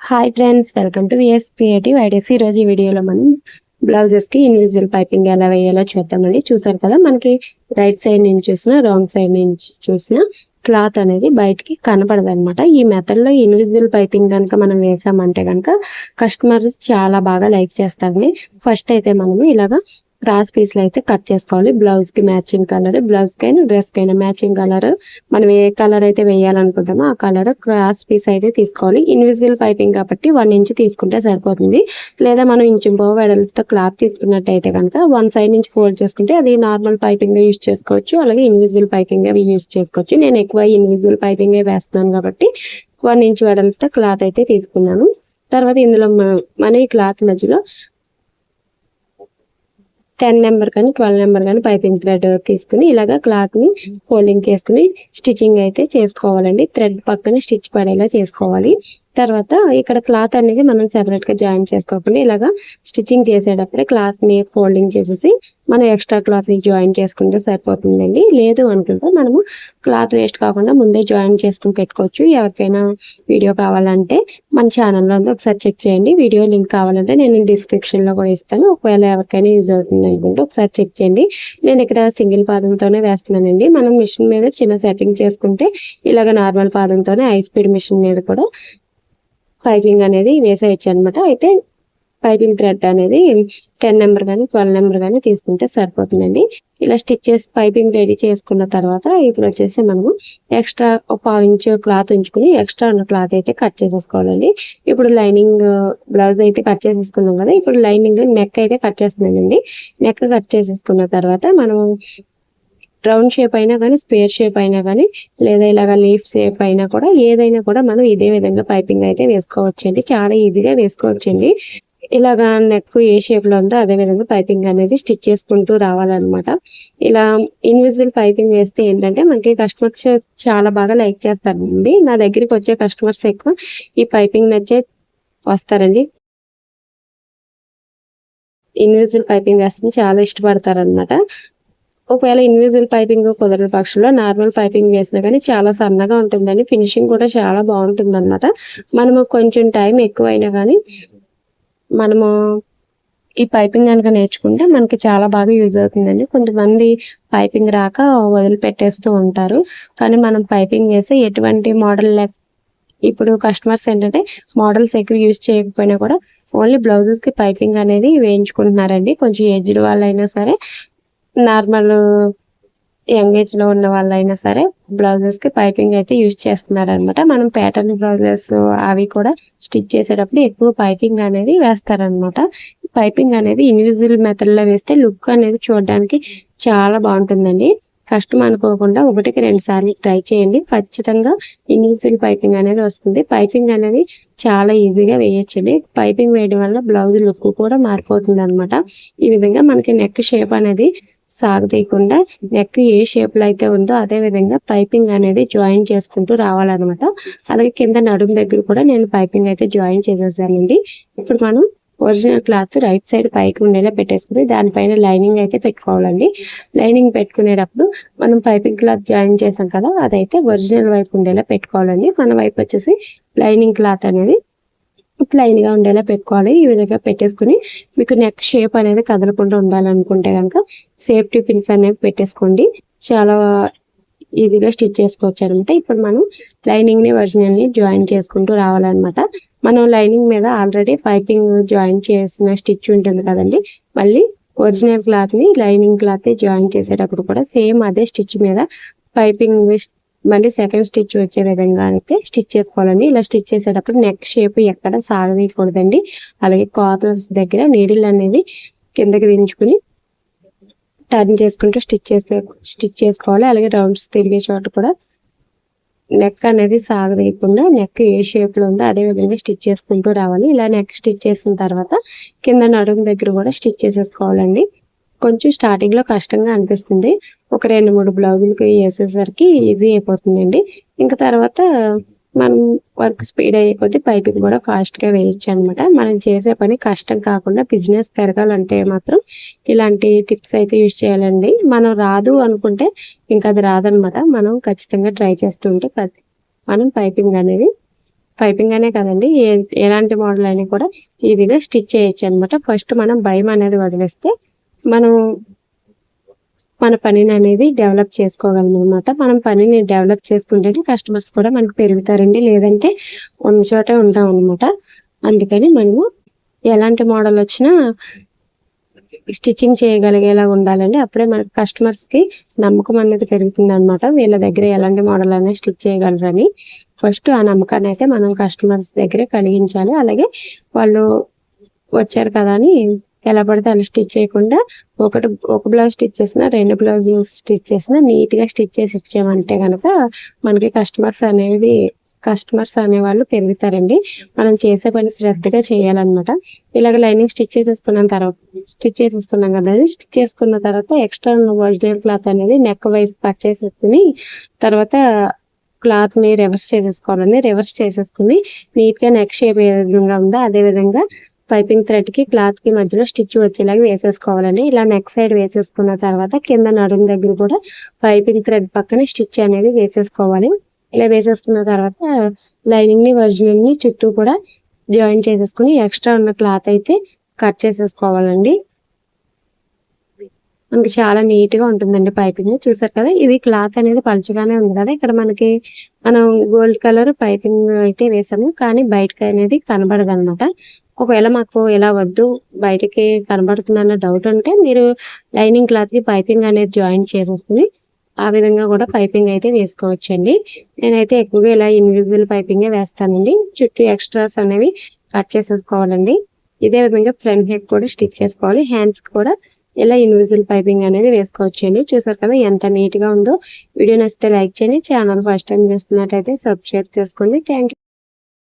Hi friends welcome to VS creative ideas ఈ రోజు ఈ వీడియోలో మనం బ్లౌజెస్కి పైపింగ్ ఎలా వేయాలో చూద్దామని చూసారు కదా మనకి రైట్ సైడ్ నుంచి చూసిన రాంగ్ సైడ్ నుంచి చూసిన క్లాత్ అనేది బయటికి కనపడదు అనమాట ఈ మెథడ్లో ఇన్విజిబుల్ పైపింగ్ కనుక మనం వేసామంటే కనుక కస్టమర్స్ చాలా బాగా లైక్ చేస్తారని ఫస్ట్ అయితే మనము ఇలాగా క్రాస్ పీస్లు అయితే కట్ చేసుకోవాలి. బ్లౌజ్కి మ్యాచింగ్ కలర్ బ్లౌజ్ కైనా డ్రెస్ కైనా మ్యాచింగ్ కలర్. మనం ఏ కలర్ అయితే వేయాలనుకుంటామో ఆ కలర్ క్రాస్ పీస్ అయితే తీసుకోవాలి. ఇన్విజిబుల్ పైపింగ్ కాబట్టి వన్ ఇంచ్ తీసుకుంటే సరిపోతుంది. లేదా మనం ఇంచు పో వెడల్పుతో క్లాత్ తీసుకున్నట్టయితే కనుక వన్ సైడ్ నుంచి ఫోల్డ్ చేసుకుంటే అది నార్మల్ పైపింగ్ యూస్ చేసుకోవచ్చు. అలాగే ఇన్విజిబుల్ పైపింగ్ యూజ్ చేసుకోవచ్చు. నేను ఎక్కువ ఇన్విజిబుల్ పైపింగే వేస్తున్నాను కాబట్టి వన్ ఇంచ్ వెడల్పుతో క్లాత్ అయితే తీసుకున్నాను. తర్వాత ఇందులో మన ఈ క్లాత్ మధ్యలో టెన్ నెంబర్ కానీ ట్వెల్వ్ నెంబర్ కానీ పైపింగ్ థ్రెడ్ తీసుకుని ఇలాగా క్లాత్ని ఫోల్డింగ్ చేసుకుని స్టిచ్చింగ్ అయితే చేసుకోవాలండి. థ్రెడ్ పక్కన స్టిచ్ పడేలా చేసుకోవాలి. తర్వాత ఇక్కడ క్లాత్ అనేది మనం సెపరేట్గా జాయిన్ చేసుకోకుండా ఇలాగా స్టిచ్చింగ్ చేసేటప్పుడే క్లాత్ని ఫోల్డింగ్ చేసేసి మనం ఎక్స్ట్రా క్లాత్ని జాయిన్ చేసుకుంటే సరిపోతుందండి. లేదు అనుకుంటే మనము క్లాత్ వేస్ట్ కాకుండా ముందే జాయిన్ చేసుకుని పెట్టుకోవచ్చు. ఎవరికైనా వీడియో కావాలంటే మన ఛానల్లో ఉంది. ఒకసారి చెక్ చేయండి. వీడియో లింక్ కావాలంటే నేను డిస్క్రిప్షన్లో కూడా ఇస్తాను. ఒకవేళ ఎవరికైనా యూజ్ అవుతుంది అనుకుంటే ఒకసారి చెక్ చేయండి. నేను ఇక్కడ సింగిల్ పాదంతోనే వేస్తున్నానండి. మనం మిషన్ మీద చిన్న సెట్టింగ్ చేసుకుంటే ఇలాగ నార్మల్ పాదంతోనే హై స్పీడ్ మిషన్ మీద కూడా పైపింగ్ అనేది వేసేయచ్చు అనమాట అయితే పైపింగ్ థ్రెడ్ అనేది టెన్ నెంబర్ కానీ ట్వెల్వ్ నెంబర్ కానీ తీసుకుంటే సరిపోతుందండి. ఇలా స్టిచ్ చేసి పైపింగ్ రెడీ చేసుకున్న తర్వాత ఇప్పుడు వచ్చేసి మనము ఎక్స్ట్రా ఒక పావు ఇంచు క్లాత్ ఉంచుకుని ఎక్స్ట్రా ఉన్న క్లాత్ అయితే కట్ చేసేసుకోవాలండి. ఇప్పుడు లైనింగ్ బ్లౌజ్ అయితే కట్ చేసేసుకున్నాం కదా ఇప్పుడు లైనింగ్ నెక్ అయితే కట్ చేస్తున్నానండి. నెక్ కట్ చేసేసుకున్న తర్వాత మనం రౌండ్ షేప్ అయినా కానీ స్క్వేర్ షేప్ అయినా కానీ లేదా ఇలాగ లీఫ్ షేప్ అయినా కూడా ఏదైనా కూడా మనం ఇదే విధంగా పైపింగ్ అయితే వేసుకోవచ్చండి. చాలా ఈజీగా వేసుకోవచ్చండి. ఇలాగా నెక్ ఏ షేప్లో ఉందో అదే విధంగా పైపింగ్ అనేది స్టిచ్ చేసుకుంటూ రావాలన్నమాట. ఇలా ఇన్విజిబుల్ పైపింగ్ వేస్తే ఏంటంటే మనకి కస్టమర్స్ చాలా బాగా లైక్ చేస్తారండి. నా దగ్గరికి వచ్చే కస్టమర్స్ ఎక్కువ ఈ పైపింగ్ నచ్చే వస్తారండి. ఇన్విజిబుల్ పైపింగ్ వేస్తే చాలా ఇష్టపడతారనమాట ఒకవేళ ఇన్విజిల్ పైపింగ్ కుదరని పక్షంలో నార్మల్ పైపింగ్ వేసినా కానీ చాలా సన్నగా ఉంటుందండి. ఫినిషింగ్ కూడా చాలా బాగుంటుంది అనమాట మనము కొంచెం టైం ఎక్కువైనా కానీ మనము ఈ పైపింగ్ కనుక నేర్చుకుంటే మనకి చాలా బాగా యూజ్ అవుతుందండి. కొంతమంది పైపింగ్ రాక వదిలిపెట్టేస్తూ ఉంటారు. కానీ మనం పైపింగ్ వేస్తే ఎటువంటి మోడల్ లేక ఇప్పుడు కస్టమర్స్ ఏంటంటే మోడల్స్ ఎక్కువ యూజ్ చేయకపోయినా కూడా ఓన్లీ బ్లౌజెస్కి పైపింగ్ అనేది వేయించుకుంటున్నారండి. కొంచెం ఏజ్డ్ వాళ్ళైనా సరే నార్మల్ యంగ్ ఏజ్లో ఉన్న వాళ్ళైనా సరే బ్లౌజెస్కి పైపింగ్ అయితే యూజ్ చేస్తున్నారు అనమాట మనం ప్యాటర్న్ బ్లౌజెస్ అవి కూడా స్టిచ్ చేసేటప్పుడు ఎక్కువ పైపింగ్ అనేది వేస్తారనమాట. పైపింగ్ అనేది ఇన్విజిబుల్ మెథడ్లో వేస్తే లుక్ అనేది చూడడానికి చాలా బాగుంటుందండి. కష్టం అనుకోకుండా ఒకటికి రెండు సార్లు ట్రై చేయండి. ఖచ్చితంగా ఇన్విజిబుల్ పైపింగ్ అనేది వస్తుంది. పైపింగ్ అనేది చాలా ఈజీగా వేయచ్చండి. పైపింగ్ వేయడం వల్ల బ్లౌజ్ లుక్ కూడా మారిపోతుంది అనమాట ఈ విధంగా మనకి నెక్ షేప్ అనేది సాగదీయకుండా నెక్ ఏ షేప్లో అయితే ఉందో అదే విధంగా పైపింగ్ అనేది జాయిన్ చేసుకుంటూ రావాలన్నమాట. అలాగే కింద నడుము దగ్గర కూడా నేను పైపింగ్ అయితే జాయిన్ చేసేసానండి. ఇప్పుడు మనం ఒరిజినల్ క్లాత్ రైట్ సైడ్ పైకి ఉండేలా పెట్టేసుకుని దానిపైన లైనింగ్ అయితే పెట్టుకోవాలండి. లైనింగ్ పెట్టుకునేటప్పుడు మనం పైపింగ్ క్లాత్ జాయిన్ చేసాం కదా అదైతే ఒరిజినల్ వైపు ఉండేలా పెట్టుకోవాలండి. మన వైపు వచ్చేసి లైనింగ్ క్లాత్ అనేది ప్లైన్గా ఉండేలా పెట్టుకోవాలి. ఈ విధంగా పెట్టేసుకుని మీకు నెక్ షేప్ అనేది కదలకుండా ఉండాలనుకుంటే కనుక సేఫ్టీ పిన్స్ అనేవి పెట్టేసుకోండి. చాలా ఈజీగా స్టిచ్ చేసుకోవచ్చు అనమాట ఇప్పుడు మనం లైనింగ్ని ఒరిజినల్ని జాయిన్ చేసుకుంటూ రావాలన్నమాట. మనం లైనింగ్ మీద ఆల్రెడీ పైపింగ్ జాయిన్ చేసిన స్టిచ్ ఉంటుంది కదండి. మళ్ళీ ఒరిజినల్ క్లాత్ని లైనింగ్ క్లాత్ని జాయిన్ చేసేటప్పుడు కూడా సేమ్ అదే స్టిచ్ మీద పైపింగ్ మళ్ళీ సెకండ్ స్టిచ్ వచ్చే విధంగా అయితే స్టిచ్ చేసుకోవాలండి. ఇలా స్టిచ్ చేసేటప్పుడు నెక్ షేప్ ఎక్కడ సాగదీయకూడదండి అలాగే కార్నర్స్ దగ్గర నీడిల్ అనేది కిందకి దించుకుని టర్న్ చేసుకుంటూ స్టిచ్ చేసే స్టిచ్ చేసుకోవాలి. అలాగే రౌండ్స్ తిరిగే చోట కూడా నెక్ అనేది సాగదీయకుండా నెక్ ఏ షేప్లో ఉందో అదే విధంగా స్టిచ్ చేసుకుంటూ రావాలి. ఇలా నెక్ స్టిచ్ చేసిన తర్వాత కింద నడుము దగ్గర కూడా స్టిచ్ చేసేసుకోవాలండి. కొంచెం స్టార్టింగ్లో కష్టంగా అనిపిస్తుంది. ఒక రెండు మూడు బ్లౌజులకి వేసేసరికి ఈజీ అయిపోతుందండి. ఇంకా తర్వాత మనం వర్క్ స్పీడ్ అయ్యే కొద్దీ పైపింగ్ కూడా ఫాస్ట్గా వేయచ్చు అనమాట మనం చేసే పని కష్టం కాకుండా బిజినెస్ పెరగాలంటే మాత్రం ఇలాంటి టిప్స్ అయితే యూజ్ చేయాలండి. మనం రాదు అనుకుంటే ఇంకా అది రాదనమాట మనం ఖచ్చితంగా ట్రై చేస్తుంటే ప- మనం పైపింగ్ అనేది పైపింగ్ అనే కదండి ఏ ఎలాంటి మోడల్ అయినా కూడా ఈజీగా స్టిచ్ చేయొచ్చు అనమాట ఫస్ట్ మనం భయం అనేది వదిలేస్తే మనం మన పనిని అనేది డెవలప్ చేసుకోగలం అనమాట మనం పనిని డెవలప్ చేసుకుంటేనే కస్టమర్స్ కూడా మనకు పెరుగుతారండి. లేదంటే ఉన్న చోటే ఉంటాం అనమాట అందుకని మనము ఎలాంటి మోడల్ వచ్చినా స్టిచ్చింగ్ చేయగలిగేలా ఉండాలండి. అప్పుడే మనకి కస్టమర్స్కి నమ్మకం అనేది పెరుగుతుంది అనమాట వీళ్ళ దగ్గర ఎలాంటి మోడల్ అనేది స్టిచ్ చేయగలరని. ఫస్ట్ ఆ నమ్మకాన్ని అయితే మనం కస్టమర్స్ దగ్గర కలిగించాలి. అలాగే వాళ్ళు వచ్చారు కదా అని ఎలా పడితే అలా స్టిచ్ చేయకుండా ఒకటి ఒక బ్లౌజ్ స్టిచ్ చేసినా రెండు బ్లౌజ్ స్టిచ్ చేసినా నీట్గా స్టిచ్ చేసి ఇచ్చామంటే కనుక మనకి కస్టమర్స్ అనేది కస్టమర్స్ అనేవాళ్ళు పెరుగుతారండి. మనం చేసే పని శ్రద్ధగా చేయాలన్నమాట. ఇలాగ లైనింగ్ స్టిచ్ చేసేసుకున్న తర్వాత స్టిచ్ చేసేసుకున్నాం కదా అది స్టిచ్ చేసుకున్న తర్వాత ఎక్స్టర్నల్ ఒరిజినల్ క్లాత్ అనేది నెక్ వైపు కట్ చేసేసుకుని తర్వాత క్లాత్ని రివర్స్ చేసేసుకోవాలండి. రివర్స్ చేసేసుకుని నీట్గా నెక్ షేప్ ఏ విధంగా ఉందో అదే విధంగా పైపింగ్ థ్రెడ్కి క్లాత్కి మధ్యలో స్టిచ్ వచ్చేలాగా వేసేసుకోవాలండి. ఇలా నెక్ సైడ్ వేసేసుకున్న తర్వాత కింద నడుము దగ్గర కూడా పైపింగ్ థ్రెడ్ పక్కన స్టిచ్ అనేది వేసేసుకోవాలి. ఇలా వేసేసుకున్న తర్వాత లైనింగ్ని ఒరిజినల్ని చుట్టూ కూడా జాయిన్ చేసేసుకుని ఎక్స్ట్రా ఉన్న క్లాత్ అయితే కట్ చేసేసుకోవాలండి. మనకి చాలా నీట్గా ఉంటుందండి పైపింగ్. చూసారు కదా ఇది క్లాత్ అనేది పలుచగానే ఉంది కదా. ఇక్కడ మనకి మనం గోల్డ్ కలర్ పైపింగ్ అయితే వేసాము కానీ బయటకి అనేది కనబడదు అనమాట ఒకవేళ మాకు ఇలా వద్దు బయటకి కనబడుతుందన్న డౌట్ ఉంటే మీరు లైనింగ్ క్లాత్కి పైపింగ్ అనేది జాయిన్ చేసేసుకుని ఆ విధంగా కూడా పైపింగ్ అయితే వేసుకోవచ్చండి. నేనైతే ఎక్కువగా ఇలా ఇన్విజిబుల్ పైపింగే వేస్తానండి. చుట్టూ ఎక్స్ట్రాస్ అనేవి కట్ చేసేసుకోవాలండి. ఇదే విధంగా ఫ్రంట్ హెక్ కూడా స్టిచ్ చేసుకోవాలి. హ్యాండ్స్ కూడా ఇలా ఇన్విజిబుల్ పైపింగ్ అనేది వేసుకోవచ్చండి. చూసారు కదా ఎంత నీట్గా ఉందో. వీడియో నచ్చితే లైక్ చేయండి. ఛానల్ ఫస్ట్ టైం చూస్తున్నట్టయితే సబ్స్క్రైబ్ చేసుకోండి. థ్యాంక్